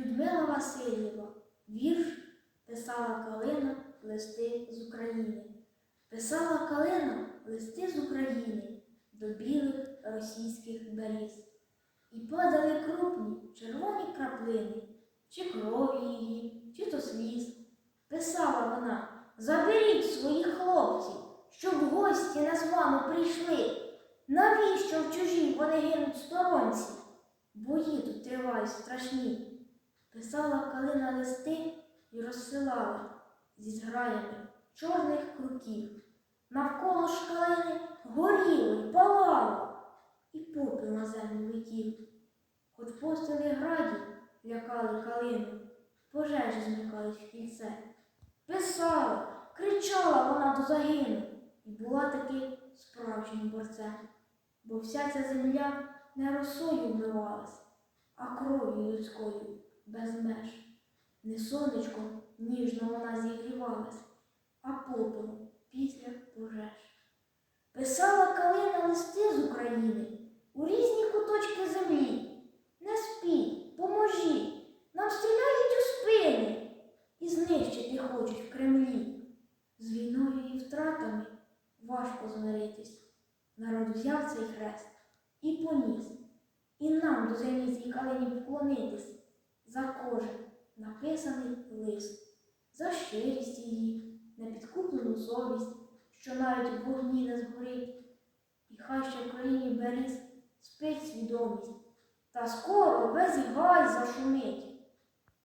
Людмила Васильєва. Вірш писала Калина листи з України. Писала Калина листи з України до білих російських беріз. І падали крупні червоні краплини, чи крові її, чи то сліз. Писала вона, заберіть своїх хлопців, щоб гості на з вами прийшли. Навіщо в чужій вони гинуть сторонці? Бої тут тривають страшні. Писала калина листи і розсилала зі зграями чорних круків. Навколо ж калини горіло палало, і попіл на землю летів. Хоч постріли граді лякали калину, пожежі зникались в кільце. Писала, кричала вона до загину і була таки справжнім борцем, бо вся ця земля не росою вмивалась, а кров'ю людською без меж. Не сонечком ніжно вона зігрівалась, а попелом після пожеж. Писала калина листи з України у різні куточки землі. Не спіть, поможіть, нам стріляють у спини і знищити хочуть в Кремлі. З війною і втратами важко змиритись. Народ взяв цей хрест і поніс, і нам до землі цій калині вклонитись написаний лист, за щирість її, непідкуплену совість, що навіть в вогні не згорить, і хай ще в країні беріз спить свідомість, та скоро весь гай зашумить.